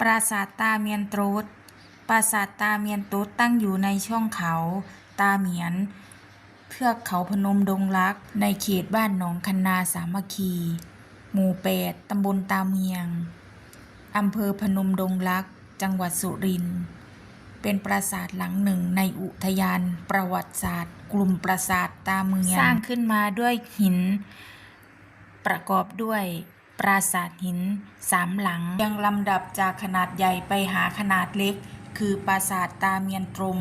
ปราสาทตาเมียนตรดปราสาทตาเมียนตรดตั้งอยู่ในช่องเขา ตาเมียน เทือกเขาพนมดงรัก ในเขตบ้านหนองคันนาสามัคคี หมู่แปดตำบลตาเมียง อำเภอพนมดงรัก จังหวัดสุรินทร์เป็นปราสาทหลังหนึ่งในอุทยานประวัติศาสตร์ กลุ่มปราสาทตาเมือง สร้างขึ้นมาด้วยหิน ประกอบด้วย ปราสาทหินสามหลัง ยังลำดับจากขนาดใหญ่ไปหาขนาดเล็ก คือปราสาทตาเมียนตรม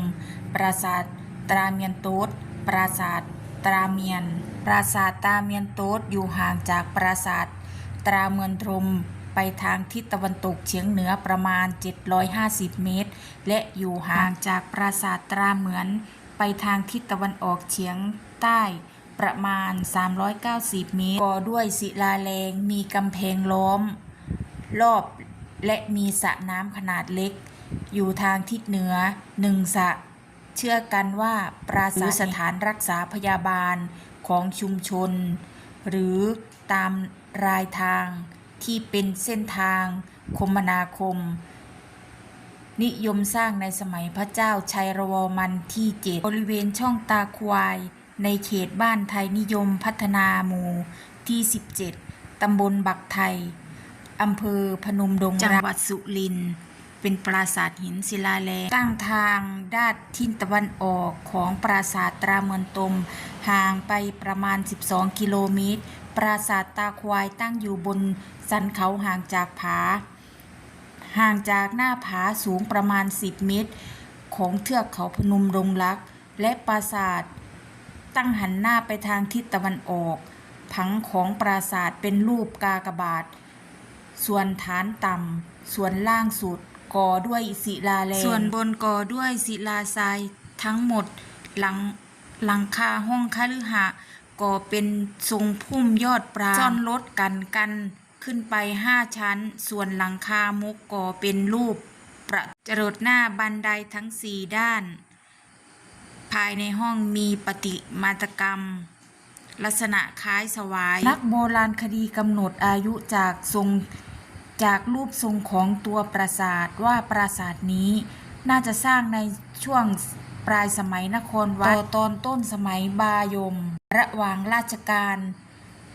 ปราสาทตราเมียนโต๊ดปราสาทตราเมียน ปราสาทตาเมียนโต๊ดอยู่ห่างจากปราสาทตราเมืองตรมไปทางทิศตะวันตกเฉียงเหนือประมาณ 750 เมตร และอยู่ห่างจากปราสาทตราเหมือน ไปทางทิศตะวันออกเฉียงใต้ ประมาณ 390 เมตร ก่อด้วยศิลาแรงมีกำแพงล้อม รอบและมีสระน้ำขนาดเล็ก อยู่ทางทิศเหนือหนึ่งสระเชื่อกันว่าปราสาทสถานรักษาพยาบาลของชุมชน หรือตามรายทางที่เป็นเส้นทางคมนาคม นิยมสร้างในสมัยพระเจ้าชัยรวมันที่เจ็ดบริเวณช่องตาควาย ในเขตบ้านไทยนิยมพัฒนาหมู่ที่ 17 ตำบลบักไทย อำเภอพนมดงรักจังหวัดสุรินทร์ เป็นปราสาทหินศิลาแรงตั้งทางด้านทิศตะวันออกของปราสาทตราเมืองตม ห่างไปประมาณ 12 กิโลเมตร ปราสาทตาควายตั้งอยู่บนสันเขาห่างจากผา ห่างจากหน้าผาสูงประมาณ 10 เมตร ของเทือกเขาพนมดงรัก และปราสาท ตั้งหันหน้าไปทางทิศตะวันออก ผังของปราสาทเป็นรูปกากบาท ส่วนฐานต่ำ ส่วนล่างสุดก่อด้วยศิลาแรงส่วนบนก่อด้วยศิลาทรายทั้งหมดหลังหลังคาห้องคฤหะก่อเป็นทรงพุ่มยอดปราซ่อนลดกันกันขึ้นไปห้าชั้น ส่วนหลังคามุกก่อเป็นรูป ประจรดหน้าบันไดทั้งสี่ด้านายในห้องมีปฏิมากรรม ลักษณะคล้ายสวาย นักโบราณคดีกำหนดอายุจากทรงจากรูปทรงของตัวปราสาทว่าปราสาทนี้น่าจะสร้างในช่วงปลายสมัยนครวัดตตอนต้นสมัยบายม ระหว่างราชการ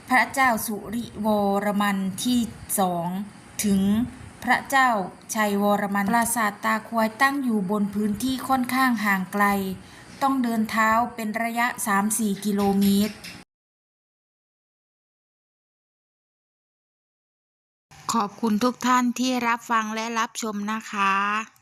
พระเจ้าสุริวรมันที่สองถึงพระเจ้าชัยวรมัน ปราสาทตาควายตั้งอยู่บนพื้นที่ค่อนข้างห่างไกล ต้องเดินเท้าเป็นระยะ 3-4 กิโลเมตร ขอบคุณทุกท่านที่รับฟังและรับชมนะคะ